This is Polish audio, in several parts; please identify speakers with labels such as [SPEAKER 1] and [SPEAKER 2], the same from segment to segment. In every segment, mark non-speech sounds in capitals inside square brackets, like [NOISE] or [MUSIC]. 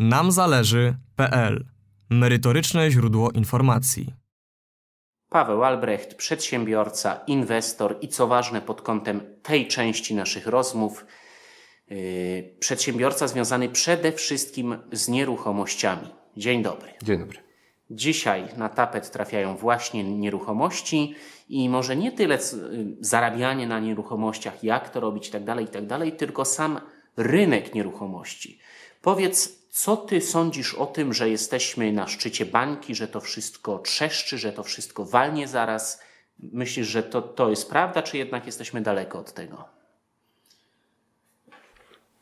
[SPEAKER 1] namzależy.pl Merytoryczne źródło informacji.
[SPEAKER 2] Paweł Albrecht, przedsiębiorca, inwestor i co ważne pod kątem tej części naszych rozmów, yy, przedsiębiorca związany przede wszystkim z nieruchomościami. Dzień dobry.
[SPEAKER 3] Dzień dobry.
[SPEAKER 2] Dzisiaj na tapet trafiają właśnie nieruchomości i może nie tyle c- y, zarabianie na nieruchomościach, jak to robić i tak dalej, i tak dalej, tylko sam rynek nieruchomości. Powiedz, co ty sądzisz o tym, że jesteśmy na szczycie bańki, że to wszystko trzeszczy, że to wszystko walnie zaraz? Myślisz, że to, to jest prawda, czy jednak jesteśmy daleko od tego?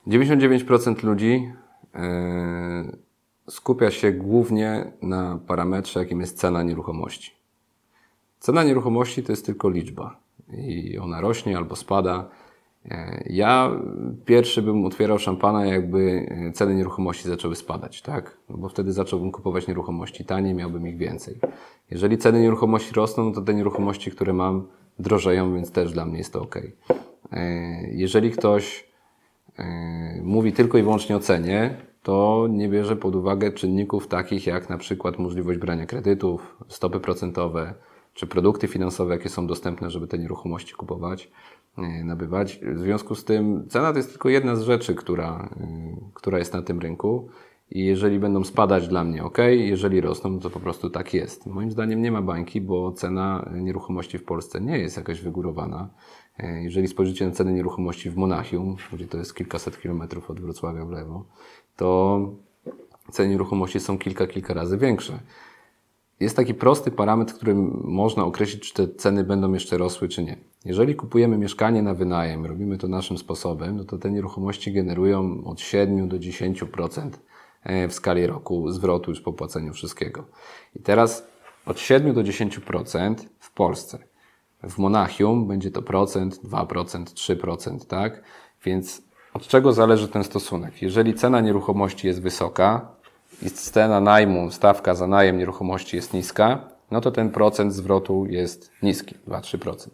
[SPEAKER 3] 99% ludzi e, skupia się głównie na parametrze, jakim jest cena nieruchomości. Cena nieruchomości to jest tylko liczba i ona rośnie albo spada. E, Ja pierwszy bym otwierał szampana, jakby e, ceny nieruchomości zaczęły spadać, tak? No bo wtedy zacząłbym kupować nieruchomości taniej, miałbym ich więcej. Jeżeli ceny nieruchomości rosną, no to te nieruchomości, które mam, drożeją, więc też dla mnie jest to ok. Jeżeli ktoś Yy, mówi tylko i wyłącznie o cenie, to nie bierze pod uwagę czynników takich jak na przykład możliwość brania kredytów, stopy procentowe, czy produkty finansowe, jakie są dostępne, żeby te nieruchomości kupować, nabywać. W związku z tym cena to jest tylko jedna z rzeczy, która, yy, która jest na tym rynku. I jeżeli będą spadać dla mnie, ok, jeżeli rosną, to po prostu tak jest. Moim zdaniem nie ma bańki, bo cena nieruchomości w Polsce nie jest jakaś wygórowana. E, Jeżeli spojrzycie na ceny nieruchomości w Monachium, gdzie to jest kilkaset kilometrów od Wrocławia w lewo, to ceny nieruchomości są kilka, kilka razy większe. Jest taki prosty parametr, którym można określić, czy te ceny będą jeszcze rosły, czy nie. Jeżeli kupujemy mieszkanie na wynajem, robimy to naszym sposobem, no to te nieruchomości generują od 7 do 10% e, w skali roku zwrotu już po płaceniu wszystkiego. I teraz od 7 do 10% w Polsce. W Monachium będzie to procent, 2%, 3%, tak? Więc od czego zależy ten stosunek? Jeżeli cena nieruchomości jest wysoka i cena najmu, stawka za najem nieruchomości jest niska, no to ten procent zwrotu jest niski, 2-3%.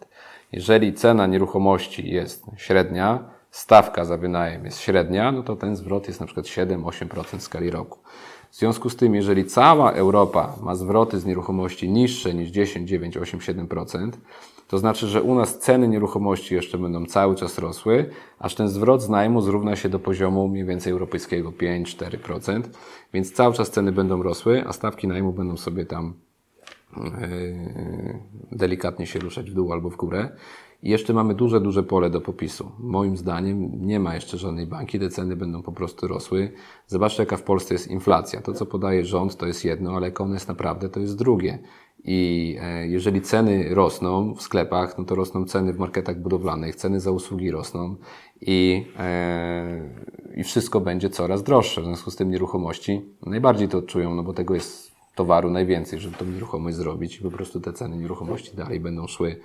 [SPEAKER 3] Jeżeli cena nieruchomości jest średnia, stawka za wynajem jest średnia, no to ten zwrot jest na przykład 7-8% w skali roku. W związku z tym, jeżeli cała Europa ma zwroty z nieruchomości niższe niż 10, 9, 8, 7%, to znaczy, że u nas ceny nieruchomości jeszcze będą cały czas rosły, aż ten zwrot z najmu zrówna się do poziomu mniej więcej europejskiego 5-4%, więc cały czas ceny będą rosły, a stawki najmu będą sobie tam yy, delikatnie się ruszać w dół albo w górę. I jeszcze mamy duże, duże pole do popisu. Moim zdaniem nie ma jeszcze żadnej banki, te ceny będą po prostu rosły. Zobaczcie, jaka w Polsce jest inflacja. To, co podaje rząd, to jest jedno, ale jaka ona jest naprawdę, to jest drugie. I e, jeżeli ceny rosną w sklepach, no to rosną ceny w marketach budowlanych, ceny za usługi rosną i, e, i wszystko będzie coraz droższe. W związku z tym nieruchomości najbardziej to odczują, no bo tego jest towaru najwięcej, żeby tą nieruchomość zrobić i po prostu te ceny nieruchomości dalej będą szły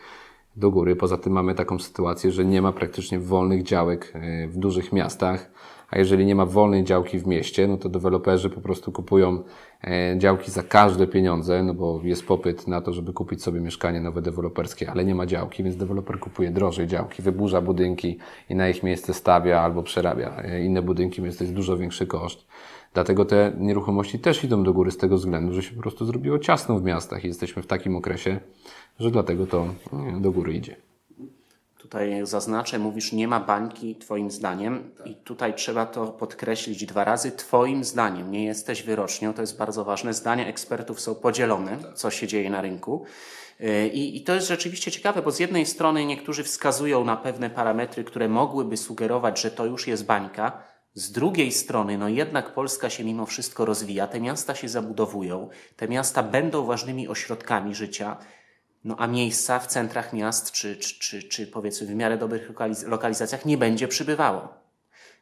[SPEAKER 3] do góry. Poza tym mamy taką sytuację, że nie ma praktycznie wolnych działek e, w dużych miastach, a jeżeli nie ma wolnej działki w mieście, no to deweloperzy po prostu kupują e, działki za każde pieniądze, no bo jest popyt na to, żeby kupić sobie mieszkanie nowe deweloperskie, ale nie ma działki, więc deweloper kupuje drożej działki, wyburza budynki i na ich miejsce stawia albo przerabia e, inne budynki, więc to jest dużo większy koszt. Dlatego te nieruchomości też idą do góry z tego względu, że się po prostu zrobiło ciasno w miastach i jesteśmy w takim okresie, że dlatego to e, do góry idzie.
[SPEAKER 2] Tutaj zaznaczę, mówisz, nie ma bańki, Twoim zdaniem, i tutaj trzeba to podkreślić dwa razy. Twoim zdaniem, nie jesteś wyrocznią, to jest bardzo ważne. Zdania ekspertów są podzielone, co się dzieje na rynku. Yy, I, I to jest rzeczywiście ciekawe, bo z jednej strony niektórzy wskazują na pewne parametry, które mogłyby sugerować, że to już jest bańka. Z drugiej strony, no jednak Polska się mimo wszystko rozwija, te miasta się zabudowują, te miasta będą ważnymi ośrodkami życia. No a miejsca w centrach miast, czy, czy, czy, czy powiedzmy w miarę dobrych lokaliz- lokalizacjach nie będzie przybywało.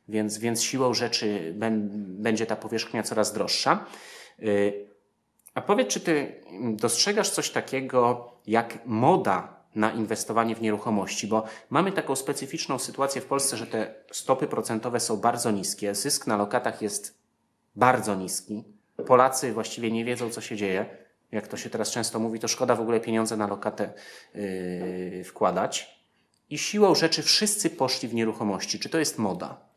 [SPEAKER 2] Więc, więc siłą rzeczy ben, będzie ta powierzchnia coraz droższa. Yy, A powiedz, czy ty dostrzegasz coś takiego jak moda na inwestowanie w nieruchomości? Bo mamy taką specyficzną sytuację w Polsce, że te stopy procentowe są bardzo niskie, zysk na lokatach jest bardzo niski. Polacy właściwie nie wiedzą, co się dzieje. Jak to się teraz często mówi, to szkoda w ogóle pieniądze na lokatę yy, wkładać. I siłą rzeczy wszyscy poszli w nieruchomości. Czy to jest moda?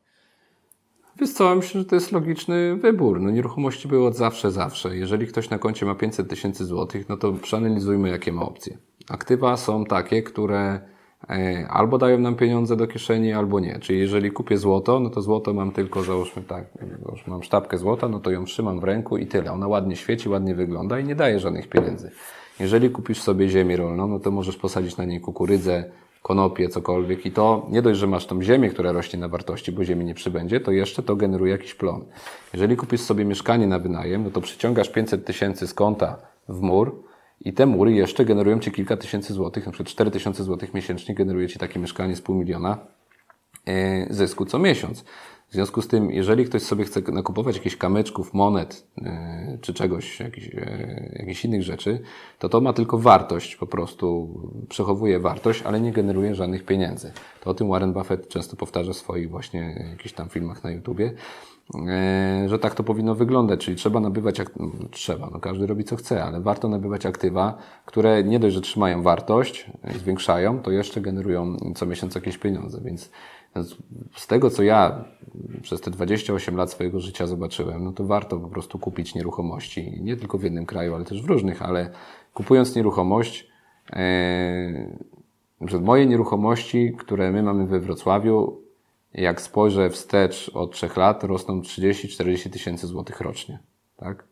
[SPEAKER 3] Wiesz co, myślę, że to jest logiczny wybór. No nieruchomości były od zawsze, zawsze. Jeżeli ktoś na koncie ma 500 tysięcy złotych, no to przeanalizujmy, jakie ma opcje. Aktywa są takie, które albo dają nam pieniądze do kieszeni, albo nie. Czyli jeżeli kupię złoto, no to złoto mam tylko, załóżmy tak, mam sztabkę złota, no to ją trzymam w ręku i tyle. Ona ładnie świeci, ładnie wygląda i nie daje żadnych pieniędzy. Jeżeli kupisz sobie ziemię rolną, no to możesz posadzić na niej kukurydzę, konopie, cokolwiek i to nie dość, że masz tą ziemię, która rośnie na wartości, bo ziemi nie przybędzie, to jeszcze to generuje jakiś plon. Jeżeli kupisz sobie mieszkanie na wynajem, no to przyciągasz 500 tysięcy z konta w mur i te mury jeszcze generują Ci kilka tysięcy złotych, na przykład 4 tysiące złotych miesięcznie generuje Ci takie mieszkanie z pół miliona e, zysku co miesiąc. W związku z tym, jeżeli ktoś sobie chce nakupować jakichś kamyczków, monet e, czy czegoś, jakichś, e, jakichś innych rzeczy, to to ma tylko wartość, po prostu przechowuje wartość, ale nie generuje żadnych pieniędzy. To o tym Warren Buffett często powtarza w swoich właśnie jakichś tam filmach na YouTubie, że tak to powinno wyglądać, czyli trzeba nabywać, no, trzeba, no każdy robi co chce, ale warto nabywać aktywa, które nie dość, że trzymają wartość, e, zwiększają, to jeszcze generują co miesiąc jakieś pieniądze, więc z- tego, co ja przez te 28 lat swojego życia zobaczyłem, no to warto po prostu kupić nieruchomości. Nie tylko w jednym kraju, ale też w różnych, ale kupując nieruchomość, e, przykład moje nieruchomości, które my mamy we Wrocławiu, jak spojrzę wstecz od 3 lat, rosną 30-40 tysięcy złotych rocznie. Tak?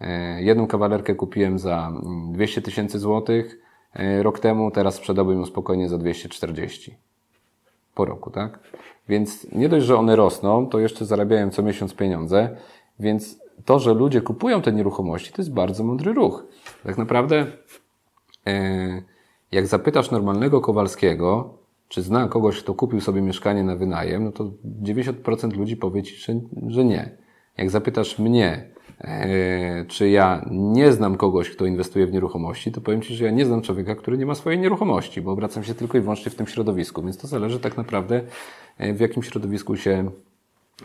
[SPEAKER 3] E, Jedną kawalerkę kupiłem za mm, 200 tysięcy złotych e, rok temu, teraz sprzedałbym ją spokojnie za 240 po roku, tak? Więc nie dość, że one rosną, to jeszcze zarabiają co miesiąc pieniądze, więc to, że ludzie kupują te nieruchomości, to jest bardzo mądry ruch. Tak naprawdę, e, jak zapytasz normalnego Kowalskiego, czy zna kogoś, kto kupił sobie mieszkanie na wynajem, no to 90% ludzi powie ci, że, nie. Jak zapytasz mnie, e, czy ja nie znam kogoś, kto inwestuje w nieruchomości, to powiem Ci, że ja nie znam człowieka, który nie ma swojej nieruchomości, bo obracam się tylko i wyłącznie w tym środowisku, więc to zależy tak naprawdę, e, w jakim środowisku się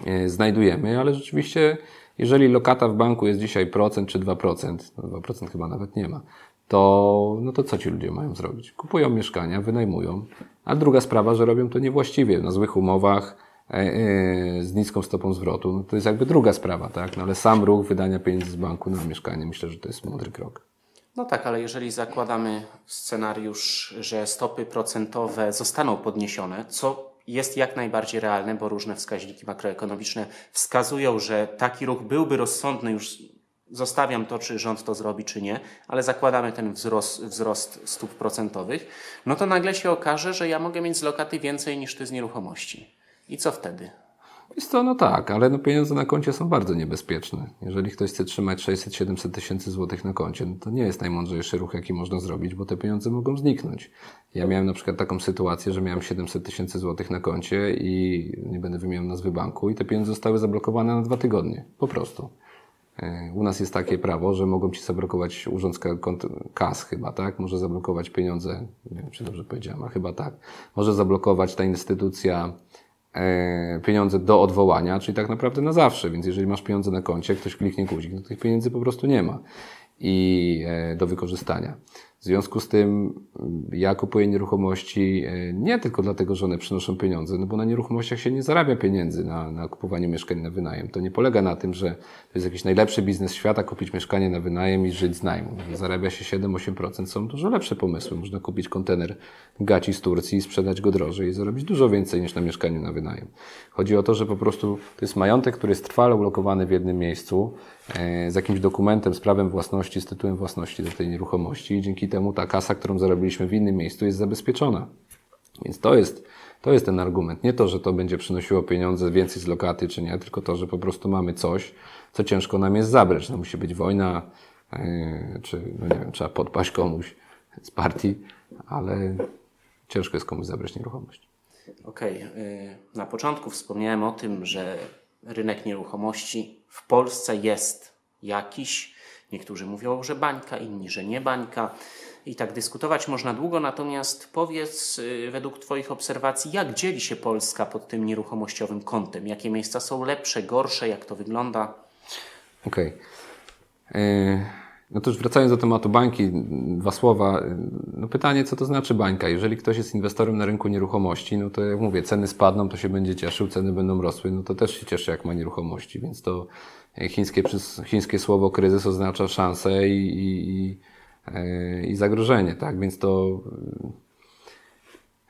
[SPEAKER 3] e, znajdujemy, ale rzeczywiście, jeżeli lokata w banku jest dzisiaj procent czy 2%, no 2% chyba nawet nie ma, to, no to co ci ludzie mają zrobić? Kupują mieszkania, wynajmują, a druga sprawa, że robią to niewłaściwie, na złych umowach, e, e, z niską stopą zwrotu, no to jest jakby druga sprawa, tak? No ale sam ruch wydania pieniędzy z banku na mieszkanie, myślę, że to jest mądry krok.
[SPEAKER 2] No tak, ale jeżeli zakładamy scenariusz, że stopy procentowe zostaną podniesione, co jest jak najbardziej realne, bo różne wskaźniki makroekonomiczne wskazują, że taki ruch byłby rozsądny, już zostawiam to, czy rząd to zrobi, czy nie, ale zakładamy ten wzrost, wzrost stóp procentowych, no to nagle się okaże, że ja mogę mieć z lokaty więcej niż ty z nieruchomości. I co wtedy?
[SPEAKER 3] Jest to, no tak, ale no pieniądze na koncie są bardzo niebezpieczne. Jeżeli ktoś chce trzymać 600-700 tysięcy złotych na koncie, no to nie jest najmądrzejszy ruch, jaki można zrobić, bo te pieniądze mogą zniknąć. Ja miałem na przykład taką sytuację, że miałem 700 tysięcy złotych na koncie i nie będę wymieniał nazwy banku i te pieniądze zostały zablokowane na dwa tygodnie. Po prostu. E, U nas jest takie prawo, że mogą ci zablokować urząd kas chyba, tak? Może zablokować pieniądze, nie wiem czy dobrze powiedziałem, a chyba tak. Może zablokować ta instytucja e, pieniądze do odwołania, czyli tak naprawdę na zawsze. Więc jeżeli masz pieniądze na koncie, ktoś kliknie guzik, no tych pieniędzy po prostu nie ma i e, do wykorzystania. W związku z tym mm, ja kupuję nieruchomości e, nie tylko dlatego, że one przynoszą pieniądze, no bo na nieruchomościach się nie zarabia pieniędzy na, na kupowaniu mieszkań na wynajem. To nie polega na tym, że to jest jakiś najlepszy biznes świata, kupić mieszkanie na wynajem i żyć z najmu. Zarabia się 7-8%. Są dużo lepsze pomysły. Można kupić kontener gaci z Turcji sprzedać go drożej i zarobić dużo więcej niż na mieszkaniu na wynajem. Chodzi o to, że po prostu to jest majątek, który jest trwale ulokowany w jednym miejscu e, z jakimś dokumentem, z prawem własności, z tytułem własności do tej nieruchomości i dzięki temu ta kasa, którą zarobiliśmy w innym miejscu jest zabezpieczona. Więc to jest, to jest ten argument. Nie to, że to będzie przynosiło pieniądze więcej z lokaty, czy nie, tylko to, że po prostu mamy coś, co ciężko nam jest zabrać. No musi być wojna, yy, czy no nie wiem, trzeba podpaść komuś z partii, ale ciężko jest komuś zabrać nieruchomość.
[SPEAKER 2] Okej, y, na początku wspomniałem o tym, że rynek nieruchomości w Polsce jest jakiś. Niektórzy mówią, że bańka, inni, że nie bańka. I tak dyskutować można długo, natomiast powiedz y, według Twoich obserwacji, jak dzieli się Polska pod tym nieruchomościowym kątem? Jakie miejsca są lepsze, gorsze, jak to wygląda?
[SPEAKER 3] Okej. Yy, No to już wracając do tematu bańki, dwa słowa. No pytanie, co to znaczy bańka? Jeżeli ktoś jest inwestorem na rynku nieruchomości, no to jak mówię, ceny spadną, to się będzie cieszył, ceny będą rosły, no to też się cieszy, jak ma nieruchomości, więc to chińskie, chińskie słowo kryzys oznacza szansę i, i, i, e, zagrożenie, tak? Więc to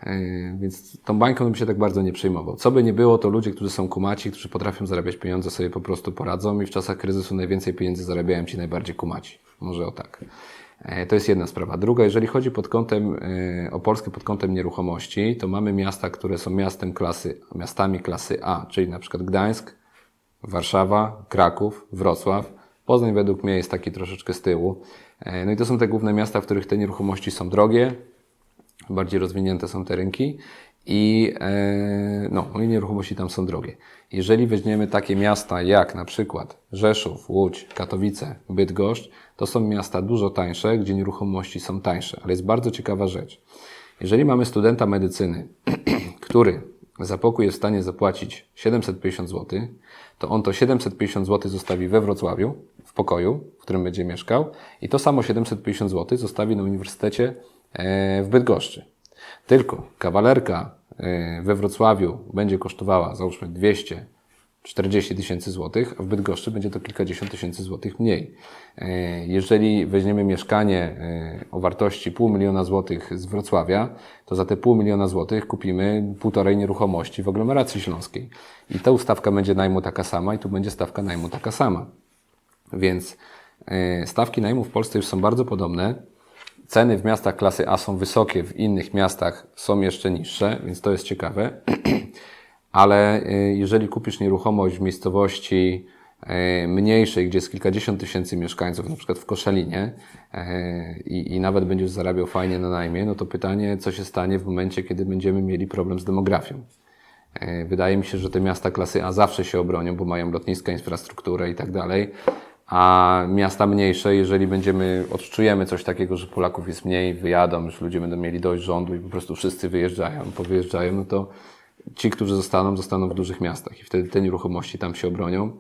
[SPEAKER 3] Yy, Więc tą bańką bym się tak bardzo nie przejmował. Co by nie było, to ludzie, którzy są kumaci, którzy potrafią zarabiać pieniądze, sobie po prostu poradzą i w czasach kryzysu najwięcej pieniędzy zarabiają ci najbardziej kumaci. Może o tak. Yy, To jest jedna sprawa. Druga, jeżeli chodzi pod kątem, o Polskę pod kątem nieruchomości, to mamy miasta, które są miastem klasy, miastami klasy A, czyli na przykład Gdańsk, Warszawa, Kraków, Wrocław. Poznań według mnie jest taki troszeczkę z tyłu. Yy, No i to są te główne miasta, w których te nieruchomości są drogie, bardziej rozwinięte są te rynki i, e, no, i nieruchomości tam są drogie. Jeżeli weźmiemy takie miasta jak na przykład Rzeszów, Łódź, Katowice, Bydgoszcz, to są miasta dużo tańsze, gdzie nieruchomości są tańsze. Ale jest bardzo ciekawa rzecz. Jeżeli mamy studenta medycyny, [CLEARS THROAT] który za pokój jest w stanie zapłacić 750 zł, to on to 750 zł zostawi we Wrocławiu, w pokoju, w którym będzie mieszkał i to samo 750 zł zostawi na uniwersytecie e, w Bydgoszczy. Tylko kawalerka e, we Wrocławiu będzie kosztowała załóżmy 240 tysięcy złotych, a w Bydgoszczy będzie to kilkadziesiąt tysięcy złotych mniej. E, Jeżeli weźmiemy mieszkanie e, o wartości pół miliona złotych z Wrocławia, to za te pół miliona złotych kupimy półtorej nieruchomości w aglomeracji śląskiej. I ta stawka będzie najmu taka sama i tu będzie stawka najmu taka sama. Więc e, stawki najmu w Polsce już są bardzo podobne. Ceny w miastach klasy A są wysokie, w innych miastach są jeszcze niższe, więc to jest ciekawe. [CLEARS THROAT] Ale e, jeżeli kupisz nieruchomość w miejscowości e, mniejszej, gdzie jest kilkadziesiąt tysięcy mieszkańców, na przykład w Koszalinie e, i, i nawet będziesz zarabiał fajnie na najmie, no to pytanie, co się stanie w momencie, kiedy będziemy mieli problem z demografią. Wydaje mi się, że te miasta klasy A zawsze się obronią, bo mają lotniska, infrastrukturę i tak dalej. A miasta mniejsze, jeżeli będziemy, odczujemy coś takiego, że Polaków jest mniej, wyjadą, już ludzie będą mieli dość rządu i po prostu wszyscy wyjeżdżają, powyjeżdżają, no to ci, którzy zostaną, zostaną w dużych miastach i wtedy te nieruchomości tam się obronią.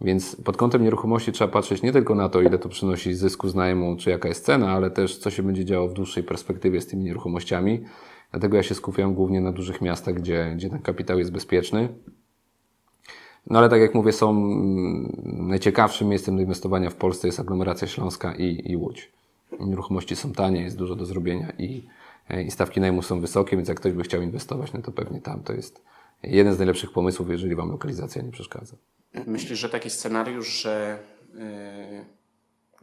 [SPEAKER 3] Więc pod kątem nieruchomości trzeba patrzeć nie tylko na to, ile to przynosi zysku z najmu, czy jaka jest cena, ale też co się będzie działo w dłuższej perspektywie z tymi nieruchomościami. Dlatego ja się skupiam głównie na dużych miastach, gdzie, gdzie ten kapitał jest bezpieczny. No ale tak jak mówię, są mm, najciekawszym miejscem do inwestowania w Polsce jest aglomeracja śląska i, i Łódź. Nieruchomości są tanie, jest dużo do zrobienia i, i stawki najmu są wysokie, więc jak ktoś by chciał inwestować, no to pewnie tam to jest jeden z najlepszych pomysłów, jeżeli Wam lokalizacja nie przeszkadza.
[SPEAKER 2] Myślisz, że taki scenariusz, że yy,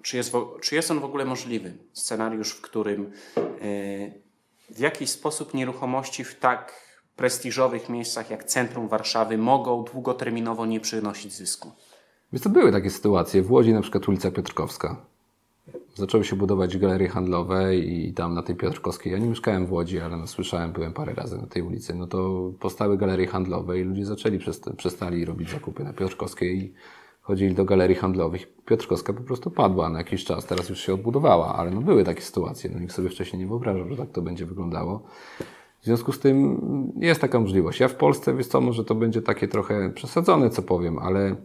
[SPEAKER 2] czy, jest, czy jest on w ogóle możliwy? Scenariusz, w którym yy, w jakiś sposób nieruchomości w tak prestiżowych miejscach jak centrum Warszawy mogą długoterminowo nie przynosić zysku.
[SPEAKER 3] Więc to były takie sytuacje. W Łodzi na przykład ulica Piotrkowska. Zaczęły się budować galerie handlowe i tam na tej Piotrkowskiej, ja nie mieszkałem w Łodzi, ale no, słyszałem, byłem parę razy na tej ulicy, no to powstały galerie handlowe i ludzie zaczęli, przest- przestali robić zakupy na Piotrkowskiej i chodzili do galerii handlowych. Piotrkowska po prostu padła na jakiś czas, teraz już się odbudowała, ale no były takie sytuacje, no nikt sobie wcześniej nie wyobrażał, że tak to będzie wyglądało. W związku z tym jest taka możliwość. Ja w Polsce, wiesz co, może to będzie takie trochę przesadzone, co powiem, ale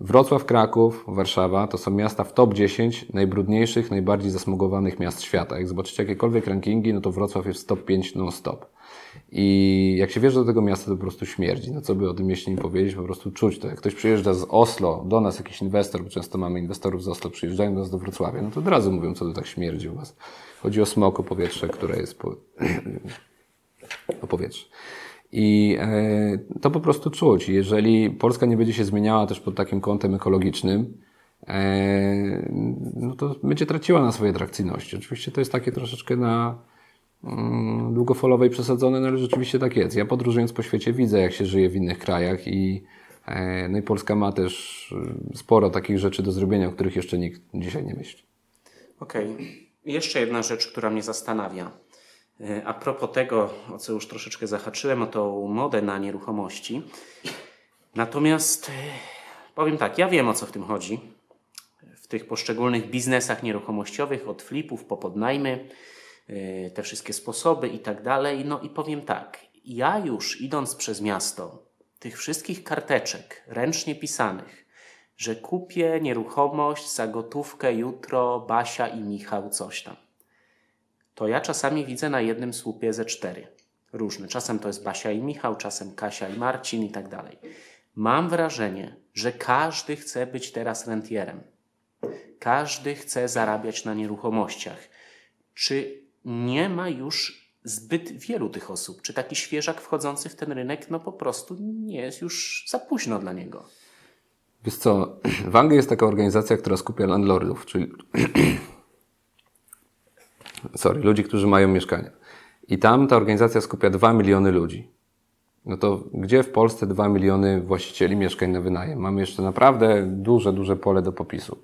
[SPEAKER 3] Wrocław, Kraków, Warszawa to są miasta w top 10 najbrudniejszych, najbardziej zasmugowanych miast świata. Jak zobaczycie jakiekolwiek rankingi, no to Wrocław jest w top 5 non-stop. I jak się wjeżdża do tego miasta, to po prostu śmierdzi. No co by o tym mieście nie powiedzieć, po prostu czuć to. Jak ktoś przyjeżdża z Oslo, do nas jakiś inwestor, bo często mamy inwestorów z Oslo, przyjeżdżają do nas do Wrocławia, no to od razu mówią, co to tak śmierdzi u was. Chodzi o smog, o powietrze, które jest po... [CLEARS THROAT] o powietrze. I e, to po prostu czuć. Jeżeli Polska nie będzie się zmieniała też pod takim kątem ekologicznym, e, no to będzie traciła na swojej atrakcyjności. Oczywiście to jest takie troszeczkę na mm, długofalowej przesadzone, no ale rzeczywiście tak jest. Ja podróżując po świecie widzę, jak się żyje w innych krajach i, e, no i Polska ma też sporo takich rzeczy do zrobienia, o których jeszcze nikt dzisiaj nie myśli.
[SPEAKER 2] Okej. Jeszcze jedna rzecz, która mnie zastanawia. E, A propos tego, o co już troszeczkę zahaczyłem, o tą modę na nieruchomości. Natomiast e, powiem tak, ja wiem o co w tym chodzi. W tych poszczególnych biznesach nieruchomościowych, od flipów po podnajmy, e, te wszystkie sposoby i tak dalej. No i powiem tak, ja już idąc przez miasto, tych wszystkich karteczek ręcznie pisanych, że kupię nieruchomość za gotówkę jutro Basia i Michał coś tam. To ja czasami widzę na jednym słupie ze cztery różne. Czasem to jest Basia i Michał, czasem Kasia i Marcin i tak dalej. Mam wrażenie, że każdy chce być teraz rentierem. Każdy chce zarabiać na nieruchomościach. Czy nie ma już zbyt wielu tych osób? Czy taki świeżak wchodzący w ten rynek, no po prostu nie jest już za późno dla niego?
[SPEAKER 3] Wiesz co, [CLEARS THROAT] w Anglii jest taka organizacja, która skupia landlordów, czyli [CLEARS THROAT] sorry, ludzi, którzy mają mieszkania. I tam ta organizacja skupia 2 miliony ludzi. No to gdzie w Polsce 2 miliony właścicieli mieszkań na wynajem? Mamy jeszcze naprawdę duże, duże pole do popisu.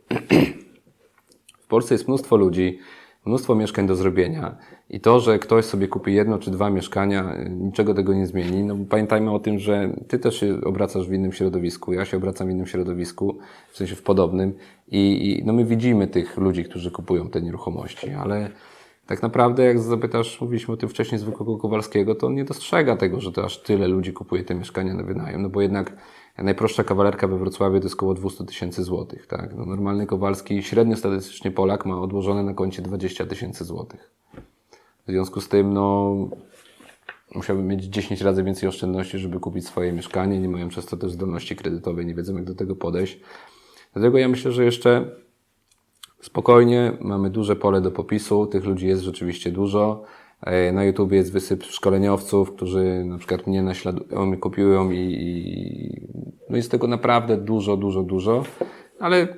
[SPEAKER 3] W Polsce jest mnóstwo ludzi, mnóstwo mieszkań do zrobienia i to, że ktoś sobie kupi jedno czy dwa mieszkania, niczego tego nie zmieni. No, pamiętajmy o tym, że ty też się obracasz w innym środowisku, ja się obracam w innym środowisku, w sensie w podobnym i, i no my widzimy tych ludzi, którzy kupują te nieruchomości, ale tak naprawdę, jak zapytasz, mówiliśmy o tym wcześniej zwykłego Kowalskiego, to on nie dostrzega tego, że to aż tyle ludzi kupuje te mieszkania na wynajem, no bo jednak najprostsza kawalerka we Wrocławiu to jest około 200 tysięcy złotych, tak? No normalny Kowalski, średnio statystycznie Polak ma odłożone na koncie 20 tysięcy złotych. W związku z tym, no, musiałbym mieć 10 razy więcej oszczędności, żeby kupić swoje mieszkanie, nie mają często też zdolności kredytowej, nie wiedzą jak do tego podejść. Dlatego ja myślę, że jeszcze Spokojnie, mamy duże pole do popisu, tych ludzi jest rzeczywiście dużo. E, Na YouTube jest wysyp szkoleniowców, którzy na przykład mnie naśladują, kopiują i, i no jest tego naprawdę dużo, dużo, dużo, ale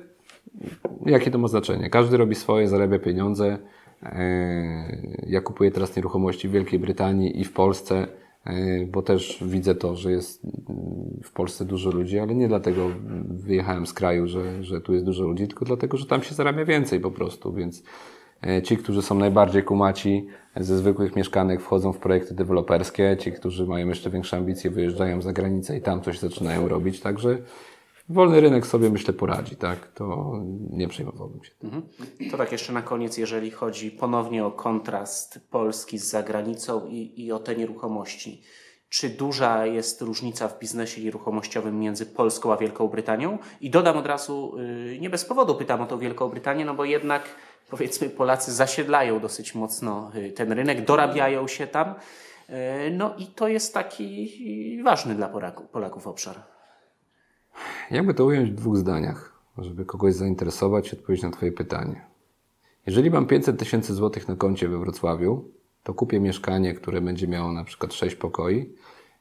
[SPEAKER 3] jakie to ma znaczenie? Każdy robi swoje, zarabia pieniądze. E, Ja kupuję teraz nieruchomości w Wielkiej Brytanii i w Polsce, bo też widzę to, że jest w Polsce dużo ludzi, ale nie dlatego wyjechałem z kraju, że, że tu jest dużo ludzi, tylko dlatego, że tam się zarabia więcej po prostu, więc e, ci, którzy są najbardziej kumaci ze zwykłych mieszkanek wchodzą w projekty deweloperskie, ci, którzy mają jeszcze większe ambicje wyjeżdżają za granicę i tam coś zaczynają robić, także wolny rynek sobie myślę poradzi, tak, to nie przejmowałbym się.
[SPEAKER 2] Mhm. To tak jeszcze na koniec, jeżeli chodzi ponownie o kontrast Polski z zagranicą i, i o te nieruchomości. Czy duża jest różnica w biznesie nieruchomościowym między Polską a Wielką Brytanią? I dodam od razu, yy, nie bez powodu pytam o tą Wielką Brytanię, no bo jednak powiedzmy Polacy zasiedlają dosyć mocno yy, ten rynek, dorabiają się tam. Yy, No i to jest taki ważny dla Polaków obszar.
[SPEAKER 3] Jakby to ująć w dwóch zdaniach, żeby kogoś zainteresować i odpowiedzieć na Twoje pytanie. Jeżeli mam 500 tysięcy złotych na koncie we Wrocławiu, to kupię mieszkanie, które będzie miało na przykład 6 pokoi,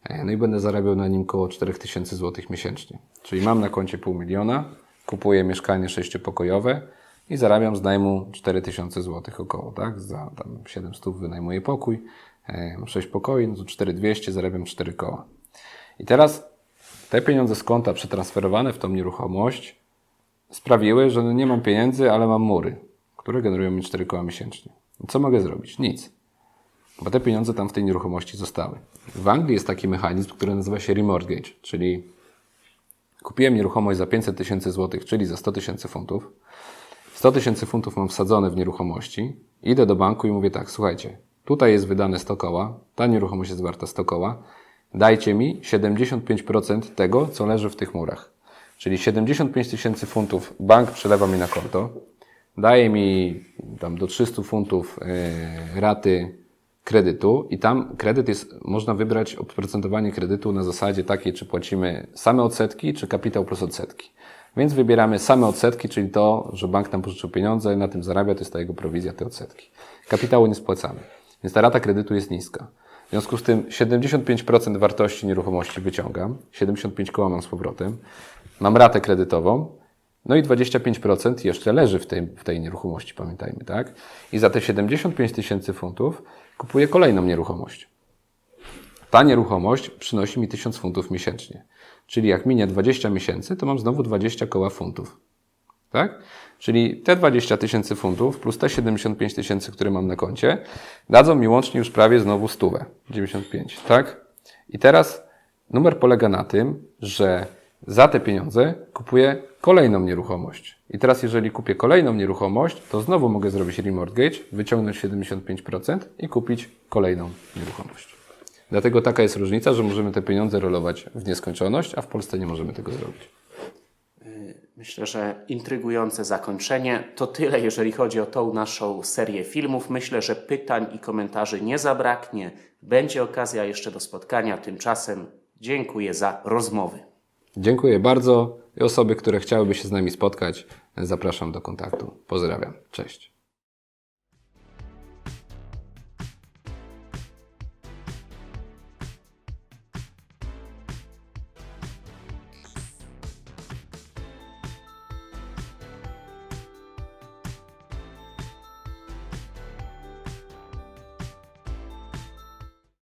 [SPEAKER 3] e, no i będę zarabiał na nim około 4 tysięcy złotych miesięcznie. Czyli mam na koncie pół miliona, kupuję mieszkanie sześciopokojowe i zarabiam z najmu 4 tysiące złotych około, tak? Za tam 700 wynajmuję pokój, e, mam 6 pokoi, no to 4200, zarabiam 4 koła. I teraz te pieniądze z konta przetransferowane w tą nieruchomość sprawiły, że nie mam pieniędzy, ale mam mury, które generują mi 4 koła miesięcznie. Co mogę zrobić? Nic. Bo te pieniądze tam w tej nieruchomości zostały. W Anglii jest taki mechanizm, który nazywa się remortgage, czyli kupiłem nieruchomość za 500 tysięcy złotych, czyli za 100 tysięcy funtów. 100 tysięcy funtów mam wsadzone w nieruchomości. Idę do banku i mówię tak, słuchajcie, tutaj jest wydane 100 koła, ta nieruchomość jest warta 100 koła, dajcie mi 75% tego, co leży w tych murach. Czyli 75 tysięcy funtów bank przelewa mi na konto, daje mi tam do 300 funtów yy, raty kredytu i tam kredyt jest, można wybrać oprocentowanie kredytu na zasadzie takiej, czy płacimy same odsetki, czy kapitał plus odsetki. Więc wybieramy same odsetki, czyli to, że bank nam pożyczył pieniądze, na tym zarabia, to jest ta jego prowizja, te odsetki. Kapitału nie spłacamy. Więc ta rata kredytu jest niska. W związku z tym 75% wartości nieruchomości wyciągam, 75 koła mam z powrotem, mam ratę kredytową, no i 25% jeszcze leży w tej, w tej nieruchomości, pamiętajmy, tak? I za te 75 tysięcy funtów kupuję kolejną nieruchomość. Ta nieruchomość przynosi mi 1000 funtów miesięcznie. Czyli jak minie 20 miesięcy, to mam znowu 20 koła funtów. Tak? Czyli te 20 tysięcy funtów plus te 75 tysięcy, które mam na koncie, dadzą mi łącznie już prawie znowu stówę. 95, tak? I teraz numer polega na tym, że za te pieniądze kupuję kolejną nieruchomość. I teraz, jeżeli kupię kolejną nieruchomość, to znowu mogę zrobić remortgage, wyciągnąć 75% i kupić kolejną nieruchomość. Dlatego taka jest różnica, że możemy te pieniądze rolować w nieskończoność, a w Polsce nie możemy tego zrobić.
[SPEAKER 2] Myślę, że intrygujące zakończenie. To tyle, jeżeli chodzi o tą naszą serię filmów. Myślę, że pytań i komentarzy nie zabraknie. Będzie okazja jeszcze do spotkania. Tymczasem dziękuję za rozmowy.
[SPEAKER 3] Dziękuję bardzo i osoby, które chciałyby się z nami spotkać, zapraszam do kontaktu. Pozdrawiam. Cześć.